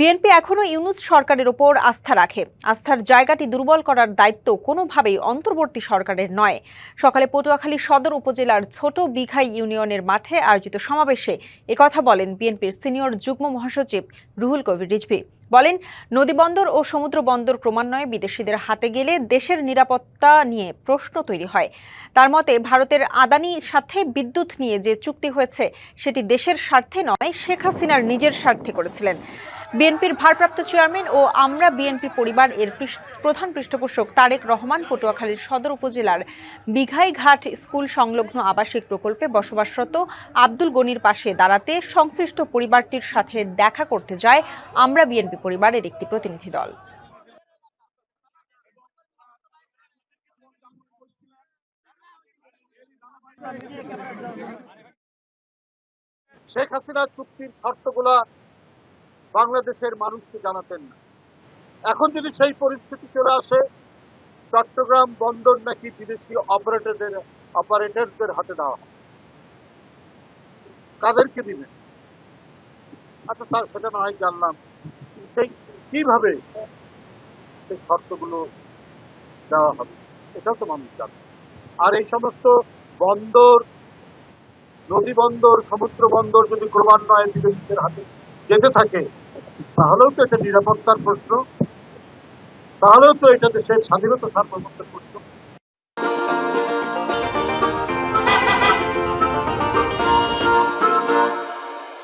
BNP এখনও ইউনুস সরকারের ওপর আস্থা রাখে। আস্থার জায়গাটি দুর্বল করার দায়িত্ব কোনোভাবেই অন্তর্বর্তী সরকারের নয়। সকালে পটুয়াখালী সদর উপজেলার ছোট বিঘাই ইউনিয়নের মাঠে আয়োজিত সমাবেশে একথা বলেন বিএনপির সিনিয়র যুগ্ম মহাসচিব রুহুল কবির রিজভি। বলেন নদীবন্দর ও সমুদ্র বন্দর ক্রমান্বয়ে বিদেশিদের হাতে গেলে দেশের নিরাপত্তা নিয়ে প্রশ্ন তৈরি হয়। তার মতে, ভারতের আদানির সাথে বিদ্যুৎ নিয়ে যে চুক্তি হয়েছে, সেটি দেশের স্বার্থে নয়, শেখ হাসিনার নিজের স্বার্থে করেছিলেন। বিএনপির ভারপ্রাপ্ত চেয়ারম্যান ও আমরা বিএনপি পরিবার এর প্রধান পৃষ্ঠপোষক তারেক রহমান পটুয়াখালীর সদর উপজেলার বিঘাইঘাট স্কুল সংলগ্ন আবাসিক প্রকল্পে বসবাসরত আব্দুল গনির পাশে দাঁড়াতে সংশ্লিষ্ট পরিবারটির সাথে দেখা করতে যায় আমরা বিএনপি পরিবারের একটি প্রতিনিধি দল। শেখ হাসিনা চুক্তির শর্তগুলা বাংলাদেশের মানুষকে জানাতেন না। এখন যদি সেই পরিস্থিতি চলে আসে, চট্টগ্রাম বন্দর নাকি বিদেশি অপারেটরদের অপারেটরদের হাতে দেওয়া হবে। কাদেরকে দিবেন? আচ্ছা তার সেটা না হয় জানলাম। সেই কীভাবে সেই শর্তগুলো দেওয়া হবে, এটাও তো মানুষ জানে। আর এই সমস্ত বন্দর, নদী বন্দর, সমুদ্র বন্দর যদি ক্রমান্বয়ে বিদেশিদের হাতে যেতে থাকে, তাহলেও তো এটা নিরাপত্তার প্রশ্ন, তাহলেও তো এটা দেশের স্বাধীনতা সার্বভৌমত্বের প্রশ্ন।